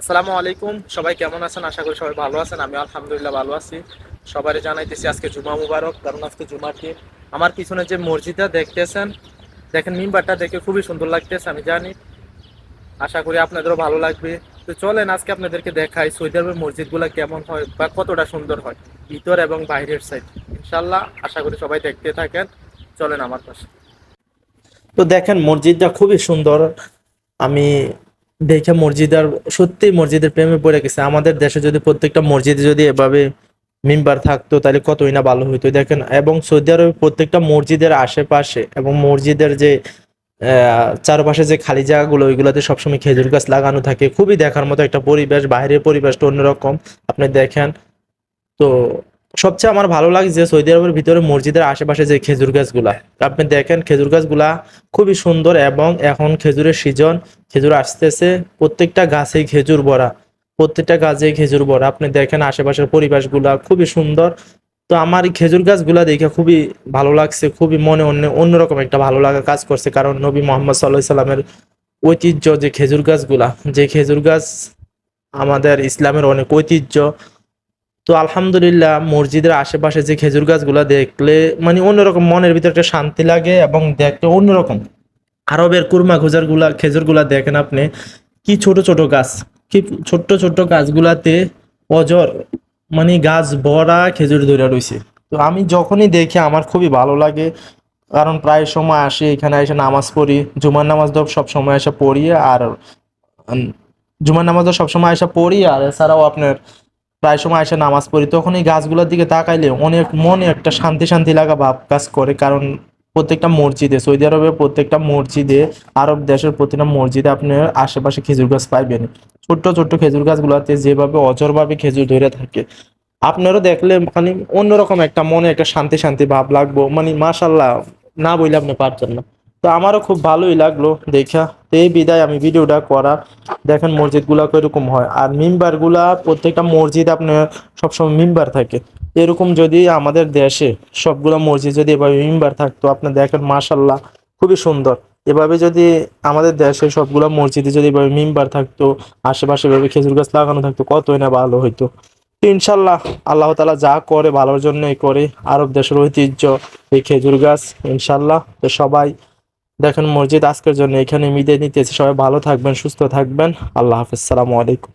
আসসালামু আলাইকুম। সবাই কেমন আছেন? আশা করি সবাই ভালো আছেন। আমি আলহামদুলিল্লাহ ভালো আছি। সবাই জানাইতেছি আজকে জুমা মুবারক, কারণ আজকে জুমার দিন আমার পিছনে যে মসজিদটা দেখতেছেন, দেখেন মিম্বারটা দেখে খুবই সুন্দর লাগতেছে, আমি জানি। আশা করি আপনাদেরও ভালো লাগবে। তো চলেন আজকে আপনাদেরকে দেখাই সৌদি আরবের মসজিদগুলো কেমন হয় বা কতটা সুন্দর হয়, ভিতর এবং বাইরের সাইড ইনশাল্লাহ আশা করি সবাই দেখতে থাকেন। চলেন আমার পাশে। তো দেখেন মসজিদটা খুবই সুন্দর। আমি দেখে মসজিদার সত্যি মসজিদের প্রেমে পড়ে গেছে। আমাদের দেশে যদি প্রত্যেকটা মসজিদে যদি এভাবে মেম্বার থাকতো, তাহলে কতই না ভালো হইতো, দেখেন। এবং সৌদি আরবে প্রত্যেকটা মসজিদের আশেপাশে এবং মসজিদের যে চারপাশে যে খালি জায়গাগুলো, ওইগুলোতে সবসময় খেজুর গাছ লাগানো থাকে। খুবই দেখার মতো একটা পরিবেশ, বাইরের পরিবেশটা অন্যরকম। আপনি দেখেন, তো সবচেয়ে আমার ভালো লাগে যে সৌদি আরবের ভিতরে মসজিদের আশেপাশে যে খেজুর গাছগুলা। আপনি দেখেন খেজুর গাছগুলা খুবই সুন্দর এবং এখন খেজুরের সিজন খেজুর আসতেছে। প্রত্যেকটা গাছেই খেজুর ভরা, প্রত্যেকটা গাছেই খেজুর ভরা। আপনি দেখেন আশেপাশের পরিবেশগুলা খুবই সুন্দর। তো আমার খেজুর গাছগুলা দেখে খুবই ভালো লাগছে, খুবই মনে অন্য, অন্যরকম একটা ভালো লাগা কাজ করছে। কারণ নবী মোহাম্মদ সাল্লাহ সাল্লামের ঐতিহ্য যে খেজুর গাছগুলা, যে খেজুর গাছ আমাদের ইসলামের অনেক ঐতিহ্য তো আলহামদুলিল্লাহ, মসজিদের আশেপাশে যে খেজুর গাছগুলা দেখলে মানে অন্যরকম মনের ভিতরে একটা শান্তি লাগে এবং দেখতে অন্যরকম। আরবের কুরমা খুজারগুলা খেজুরগুলা দেখেন আপনি, কি ছোট ছোট গাছ, কি ছোট্ট ছোট্ট গাছগুলাতে অজর মানে গাছ ভরা খেজুর ধরে রয়েছে তো আমি যখনই দেখি আমার খুবই ভালো লাগে, কারণ প্রায় সময় আসি, এখানে এসে নামাজ পড়ি, জুমার নামাজ তো সব সময় এসে পড়ি, আর জুমার নামাজ তো সবসময় এসে পড়ি, আর এছাড়াও আপনার প্রায় সময় এসে নামাজ পড়ি, তখন এই গাছগুলোর দিকে তাকাইলে অনেক মনে একটা শান্তি শান্তি লাগা ভাব কাজ করে। কারণ প্রত্যেকটা মসজিদে, সৌদি আরবের প্রত্যেকটা মসজিদে, আরব দেশের প্রতিটা মসজিদে আপনার আশেপাশে খেজুর গাছ পাইবেন। ছোট্ট ছোট্ট খেজুর গাছগুলোতে যেভাবে অজরভাবে খেজুর ধরে থাকে, আপনারও দেখলে মানে অন্যরকম একটা মনে একটা শান্তি শান্তি ভাব লাগবো। মানে মাশাল্লাহ না বইলে আপনি পারছেন না। তো আমারও খুব ভালোই লাগল, দেখা। এই বিদায় আমি ভিডিওটা করা। দেখেন মসজিদগুলা কীরকম হয়। আর মিম্বারগুলা প্রত্যেকটা মসজিদ আপনার সবসময় মিম্বার থাকে। এরকম যদি আমাদের দেশে সবগুলো মসজিদ যদি এভাবে মিম্বার থাকতো আপনি দেখেন মাশাল্লাহ খুবই সুন্দর। এভাবে যদি আমাদের দেশে সবগুলো মসজিদে যদি এভাবে মিম্বার থাকতো, আশেপাশে এভাবে খেজুর গাছ লাগানো থাকতো, কতই না ভালো হইতো। তো ইনশাল্লাহ আল্লাহ তালা যা করে ভালোর জন্যই করে, আরব দেশের ঐতিহ্য, এই খেজুর গাছ ইনশাল্লাহ তো সবাই দেখেন মসজিদ আজকের জন্য এখানে মিদে নিতেছি। সবাই ভালো থাকবেন, সুস্থ থাকবেন। আল্লাহ হাফিজ। সালামু আলাইকুম।